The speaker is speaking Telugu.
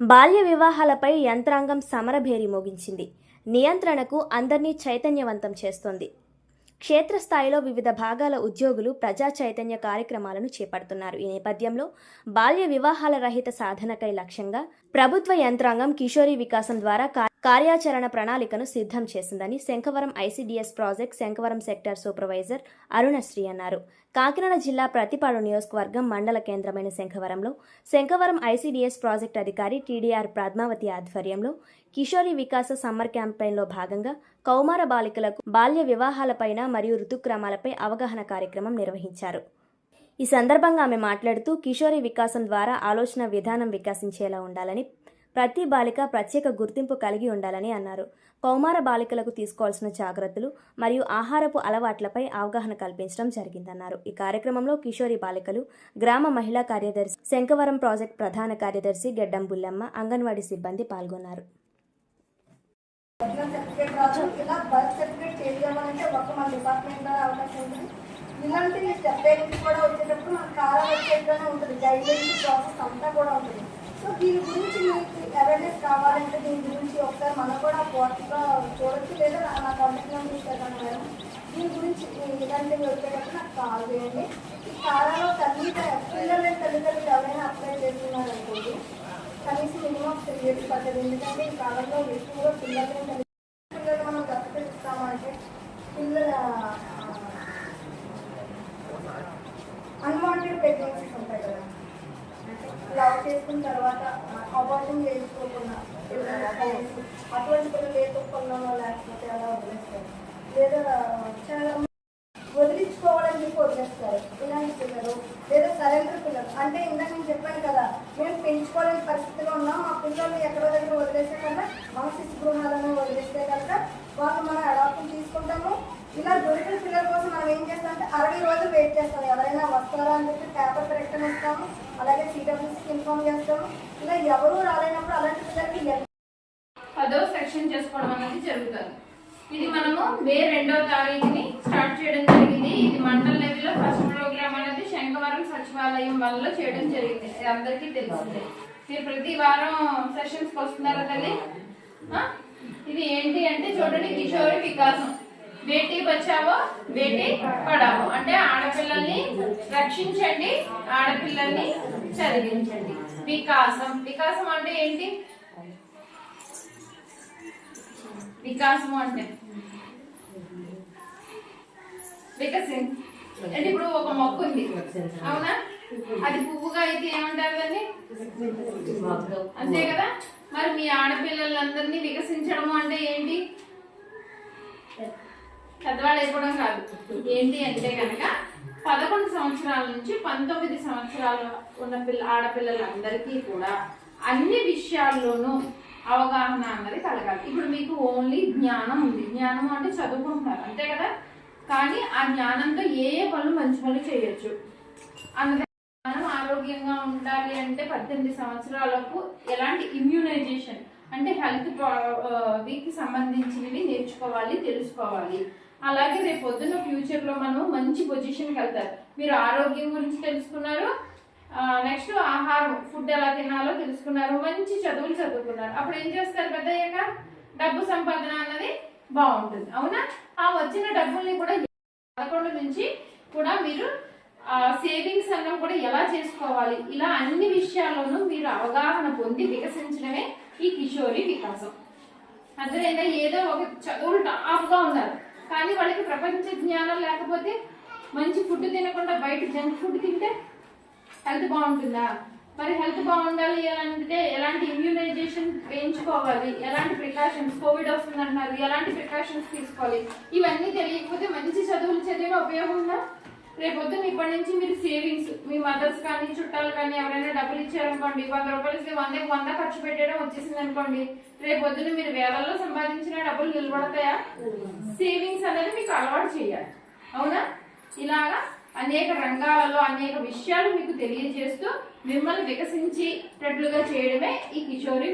బాల్య వివాహాలపై యంత్రాంగం సమరభేరి మోగించింది. నియంత్రణకు అందరినీ చైతన్యవంతం చేస్తోంది. క్షేత్రస్థాయిలో వివిధ భాగాల ఉద్యోగులు ప్రజా చైతన్య కార్యక్రమాలను చేపడుతున్నారు. ఈ నేపథ్యంలో బాల్య వివాహాల రహిత సాధనకై లక్ష్యంగా ప్రభుత్వ యంత్రాంగం కిషోరీ వికాసం ద్వారా కార్యాచరణ ప్రణాళికను సిద్ధం చేసిందని Sankhavaram ICDS project Sankhavaram sector supervisor Arunasri అన్నారు. కాకినాడ జిల్లా ప్రతిపాడు నియోజకవర్గం మండల కేంద్రమైన శంఖవరంలో శంఖవరం ఐసీడీఎస్ ప్రాజెక్ట్ అధికారి టీడీఆర్ పద్మావతి ఆధ్వర్యంలో కిషోరి వికాస సమ్మర్ క్యాంపెయిన్లో భాగంగా కౌమార బాలికలకు బాల్య వివాహాలపైన మరియు ఋతుక్రమాలపై అవగాహన కార్యక్రమం నిర్వహించారు. ఈ సందర్భంగా ఆమె మాట్లాడుతూ కిషోరి వికాసం ద్వారా ఆలోచన విధానం వికసించేలా ఉండాలని ప్రతి బాలిక ప్రత్యేక గుర్తింపు కలిగి ఉండాలని అన్నారు. కౌమార బాలికలకు తీసుకోవాల్సిన జాగ్రత్తలు మరియు ఆహారపు అలవాట్లపై అవగాహన కల్పించడం జరిగిందన్నారు. ఈ కార్యక్రమంలో కిషోరి బాలికలు గ్రామ మహిళా కార్యదర్శి శంకవరం ప్రాజెక్ట్ ప్రధాన కార్యదర్శి గెడ్డం బుల్లమ్మ అంగన్వాడీ సిబ్బంది పాల్గొన్నారు. ఒరిజినల్ సర్టిఫికేట్ రాదు ఇలా బర్త్ సర్టిఫికేట్ చేద్దామంటే ఒక మన డిపార్ట్మెంట్ ద్వారా అవకాశం ఉంటుంది ఇలాంటి పేరెంట్స్ కూడా వచ్చేటప్పుడు మన కాలం వచ్చేట్లోనే ఉంటుంది. గైడ్లైన్స్ ప్రాసెస్ అంతా కూడా ఉంటుంది. సో దీని గురించి మీకు అవేర్నెస్ కావాలంటే దీని గురించి ఒకసారి మనం కూడా పోర్ట్గా చూడొచ్చు. లేదా నా- నా కాంటాక్ట్ నెంబర్ ఇస్తాను మేడం. దీని గురించి ఇలాంటివి వచ్చేటప్పుడు నాకు కాల్ చేయండి. ఈ కాలంలో తల్లి పిల్లలు తల్లిదండ్రులు ఎవరైనా అప్లై చేస్తున్నారు అనుకోండి కనీసం మినిమం త్రీ ఇయర్స్ పడ్డది ఎందుకంటే ఈ కాలంలో ఎక్కువగా పిల్లలు పిల్లలు మనం దత్తత ఇస్తామంటే పిల్లల అన్వాంటెడ్ ప్రెగ్నెన్సీస్ ఉంటాయి లవ్ చేసుకున్న తర్వాత అబార్షన్ చేయించుకోకుండా అటువంటి పిల్లలు లేకపోతున్నామో లేకపోతే అలా వదిలేస్తారు. లేదా చాలా వదిలించుకోవాలని చెప్పి వదిలేస్తారు. ఇలాంటి పిల్లలు లేదా సరెండర్ పిల్లలు. అంటే ఇందాక నేను చెప్పాను కదా మేము పెంచుకోలేని పరిస్థితిలో ఉన్నాం. మా పిల్లలు ఎక్కడో దగ్గర వదిలేసే కనుక మన శిశు గృహాలను వదిలేస్తే కనుక వాళ్ళు మనం అడాప్షన్ తీసుకుంటాము. ఇలా దొరికిన పిల్లల కోసం మనం ఏం చేస్తామంటే అరవై రోజులు వెయిట్ చేస్తాం. ఎవరైనా వస్తారా అని చెప్పి పేపర్ ప్రకటన ఇస్తాము. అలాగే సిడబ్ల్యూసీకి ఇన్ఫార్మ్ చేస్తాము. ఇలా ఎవరు రాలేనప్పుడు అలాంటి పిల్లలకి పదో సెక్షన్ చేసుకోవడం అనేది జరుగుతుంది. ఇది మనము మే రెండవ తారీఖుని స్టార్ట్ చేయడం జరిగింది. ఇది మండల లెవెల్లో ఫస్ట్ ప్రోగ్రామ్ అనేది శంకవరం సచివాలయం వల్ల చేయడం జరిగింది. అందరికీ తెలిసిందే. మీరు ప్రతి వారం సెషన్స్కి వస్తున్నారా తల్లి? ఇది ఏంటి అంటే చూడండి కిషోరి వికాసం. బేటీ బచావో బేటీ పడావో. అంటే ఆడపిల్లల్ని రక్షించండి ఆడపిల్లల్ని చదివించండి. వికాసం. వికాసం అంటే ఏంటి? వికాసము అంటే? వికసి అంటే ఇప్పుడు ఒక మొక్క ఉంది అవునా? అది పువ్వుగా అయితే ఏమంటారు దాన్ని? అంతే కదా? మరి మీ ఆడపిల్లలందరినీ వికసించడము అంటే ఏంటి? పెద్దవాళ్ళు అయిపోవడం కాదు. ఏంటి అంటే కనుక పదకొండు సంవత్సరాల నుంచి పంతొమ్మిది సంవత్సరాలు ఉన్న పిల్ల ఆడపిల్లలందరికీ కూడా అన్ని విషయాల్లోనూ అవగాహన అన్నది కలగాలి. ఇప్పుడు మీకు ఓన్లీ జ్ఞానం ఉంది. జ్ఞానం అంటే చదువుకుంటున్నారు. అంతే కదా? కానీ ఆ జ్ఞానంతో ఏ పనులు మంచి పనులు చేయొచ్చు? అన్నది ఆరోగ్యంగా ఉండాలి అంటే పద్దెనిమిది సంవత్సరాలకు ఎలాంటి ఇమ్యూనైజేషన్ అంటే హెల్త్ ప్రాకి సంబంధించినవి నేర్చుకోవాలి తెలుసుకోవాలి. అలాగే రేపు పొద్దున్న ఫ్యూచర్లో మనం మంచి పొజిషన్కి వెళ్తారు. మీరు ఆరోగ్యం గురించి తెలుసుకున్నారు. నెక్స్ట్ ఆహారం ఫుడ్ ఎలా తినాలో తెలుసుకున్నారు. మంచి చదువులు చదువుకున్నారు. అప్పుడు ఏం చేస్తారు పెద్దయ్యాక? డబ్బు సంపాదన అన్నది బాగుంటుంది. అవునా? ఆ వచ్చిన డబ్బుల్ని కూడా పదకొండు నుంచి కూడా మీరు సేవింగ్స్ అన్నం కూడా ఎలా చేసుకోవాలి? ఇలా అన్ని విషయాల్లోనూ మీరు అవగాహన పొంది వికసించడమే ఈ కిషోరి వికాసం. అర్థమైందా? ఏదో ఒక చదువులు టాప్గా ఉన్నారు. కానీ వాళ్ళకి ప్రపంచ జ్ఞానం లేకపోతే మంచి ఫుడ్ తినకుండా బయట జంక్ ఫుడ్ తింటే హెల్త్ బాగుంటుందా? మరి హెల్త్ బాగుండాలి అంటే ఎలాంటి ఇమ్యూనైజేషన్ వేయించుకోవాలి ఎలాంటి ప్రికాషన్స్? కోవిడ్ వస్తుంది అంటున్నారు ఎలాంటి ప్రికాషన్స్ తీసుకోవాలి? ఇవన్నీ తెలియకపోతే మంచి చదువులు చదివిన ఉపయోగం ఉందా? రేపొద్దున ఇప్పటి నుంచి మీరు సేవింగ్స్ మీ మదర్స్ కానీ చుట్టాలు కానీ ఎవరైనా డబ్బులు ఇచ్చారనుకోండి వంద రూపాయలు ఇస్తే వందకి వంద ఖర్చు పెట్టడం వచ్చేసింది అనుకోండి రేపొద్దున మీరు వేలల్లో సంపాదించిన డబ్బులు నిలబడతాయా? సేవింగ్స్ అనేది మీకు అలవాటు చేయాలి. అవునా? ఇలాగా అనేక రంగాలలో అనేక విషయాలు మీకు తెలియజేస్తూ మిమ్మల్ని వికసించేటట్లుగా చేయడమే ఈ కిషోరి